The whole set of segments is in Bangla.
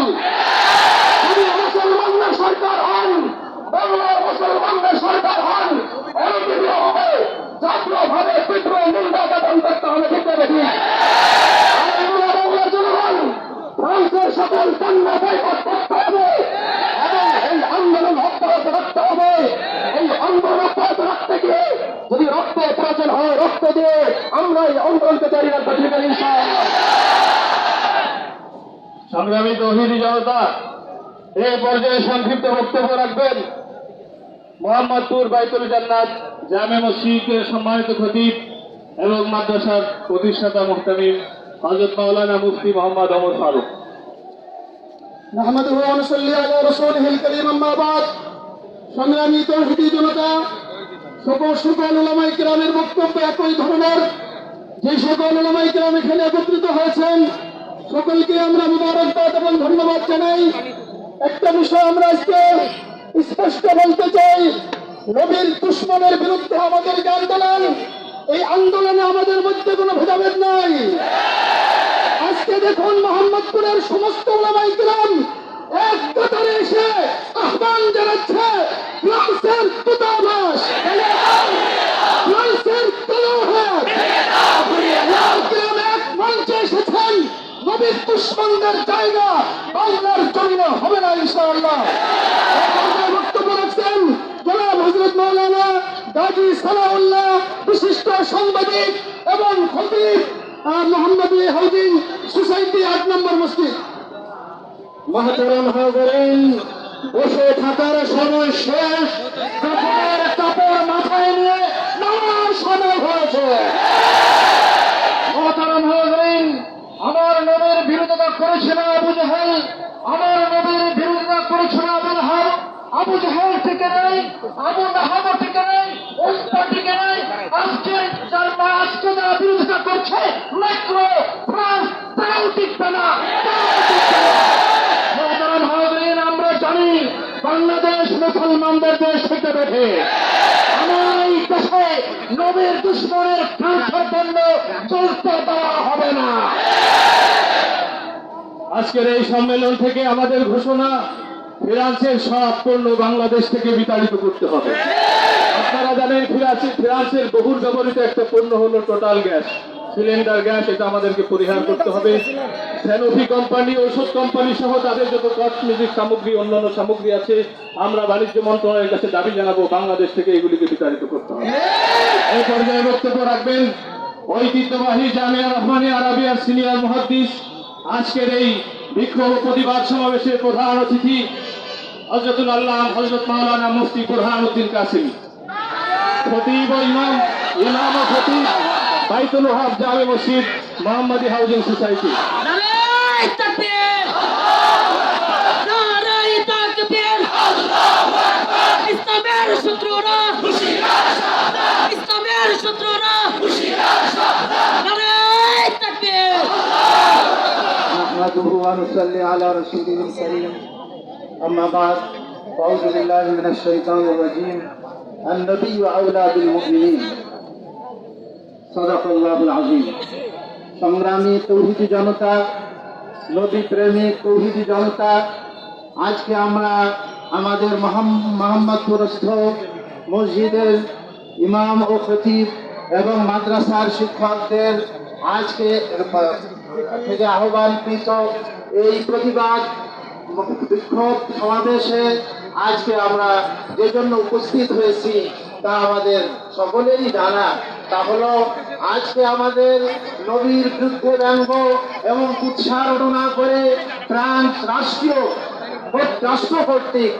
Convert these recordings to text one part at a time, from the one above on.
দল যদি মুসলমানদের সরকার হন, বাংলার মুসলমানদের সরকার হন। অনবিলম্বে জাতীয়ভাবে বিদ্রোহ নিন্দাবাদন করতে হবে ঠিক আছে জনগণ, ফ্রান্সের সকল পণ্য বয়কট করতে হবে। এবং এই আন্দোলন অব্যাহত রাখতে হবে। এই আন্দোলন অব্যাহত রাখতে গিয়ে যদি রক্তের প্রয়োজন হয়, রক্ত দিয়ে আমরা এই আন্দোলনকে জারি রাখব। ঠিক আছে সংগ্রামী তহিদি জনতা এই পর্যায়ে সংক্ষিপ্ত বক্তব্য রাখবেন মোহাম্মদপুর বাইতুল জান্নাত জামে মসজিদের সম্মানিত খতিব এবং মাদ্রাসার প্রতিষ্ঠাতা মুহতামিম হজরত মাওলানা মুফতি মোহাম্মদ অমর ফারুক نحمده ونصلي على رسوله الكريم أما بعد সংগ্রামী তৌহিদি জনতা সকল সকল ওলামাই কিরামের বক্তব্য একই ধরনের যে সকল ওলামাই কিরাম এখানে একত্রিত হয়েছেন সকলকে আমরা মুবারকবাদ এবং ধন্যবাদ জানাই। একটা বিষয় আমরা আজকে স্পষ্ট বলতে চাই, নবীর দুশ্মনের বিরুদ্ধে আমাদের আন্দোলন এই আন্দোলনে আমাদের মধ্যে কোনো ভেদাভেদ নাই। আজকে দেখুন মোহাম্মদপুরের সমস্ত ওলামাই গ্রাম এক কাতারে এসে আহ্বান জানাচ্ছে ফ্রান্সের দূতাবাস নবীর জায়গা বাংলার জমিনে হবে না ইনশাআল্লাহ। বক্তব্য রাখছেন জনাব হজরত মৌলানা গাজী সালাউল্লাহ বিশিষ্ট সাংবাদিক এবং খতিব মোহাম্মদী হাউজিং সোসাইটি আট নম্বর মসজিদ। মহাতরম হাজরেন বসে থাকার সময় শেষ। কাপড়ের কাপড় মাথায় নিয়ে নামার সময় হয়েছে মহতারাম হাজরিন আমার নবীর বিরোধিতা করেছে না আবু জাহেল। আমার নবীর বিরোধিতা করেছে না আবু লাহাব আবু জাহেল থেকে নেই, আবু লাহাব থেকে নেই উল্টা থেকে নেই। আজকে যার আজকে যারা বিরোধিতা করছে আমরা জানি বাংলাদেশ মুসলমানদের দেশ থেকে আমার এই দেশে নবীর দুশ্মনের চলতে দেওয়া হবে না। আজকের এই সম্মেলন থেকে আমাদের ঘোষণা, ফ্রান্সের সব পণ্য বাংলাদেশ থেকে বিতাড়িত করতে হবে। আপনারা জানেন ফ্রান্স, ফ্রান্সের বহুল ব্যবহৃত একটা পণ্য হলো টোটাল গ্যাস সিলিন্ডার গ্যাস এটা আমাদেরকে পরিহার করতে হবে। স্যানোফি কোম্পানি ওষুধ কোম্পানি সহ তাদের যত কসমেটিক সামগ্রী, অন্যান্য সামগ্রী আছে, আমরা বাণিজ্য মন্ত্রণালয়ের কাছে দাবি জানাব, বাংলাদেশ থেকে এগুলিকে বিতাড়িত করতে হবে। এই পর্যায়ে বক্তব্য রাখবেন, ঐতিহ্যবাহী জামিয়া রহমানী, আরাবিয়ার সিনিয়র মহাদ্দিস আজকের এই বিক্ষোভ প্রতিবাদ সমাবেশের প্রধান অতিথি হজরতুল আল্লাহ হজরত মাওলানা মুফতি বুরহান উদ্দিন কাসিম খতিব ইমাম ইমাম খতিব বাইতুল ওহাব জামে মসজিদ হাউজিং সোসাইটি। শত্রুরা نحمده ونصلي على رسوله الكريم أما بعد فأعوذ بالله من الشيطان الرجيم النبي أولى بالمؤمنين صدق الله العظيم সংগ্রামী তৌহিদি জনতা নবী প্রেমিক তৌহিদি জনতা আজকে আমরা আমাদের মোহাম- মোহাম্মদপুরস্থ মসজিদের ইমাম ও খতিব এবং মাদ্রাসার শিক্ষকদের আজকে থেকে আহ্বানকৃত এই প্রতিবাদ বিক্ষোভ সমাবেশে আজকে আমরা যে জন্য উপস্থিত হয়েছি তা আমাদের সকলেরই জানা। তা হলো আজকে আমাদের নবীর বিরুদ্ধে ব্যঙ্গ এবং কুৎসারণা করে ফ্রান্স রাষ্ট্রীয় রাষ্ট্র কর্তৃক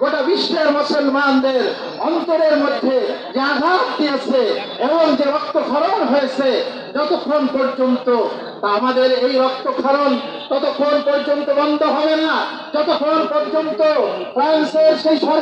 গোটা বিশ্বের মুসলমানদের অন্তরের মধ্যে যে আঘাত দিয়েছে এবং যে রক্তক্ষরণ হয়েছে যতক্ষণ পর্যন্ত আমাদের এই রক্তক্ষরণ ততক্ষণ পর্যন্ত বন্ধ হবে না, যতক্ষণ পর্যন্ত ফ্রান্সের সেই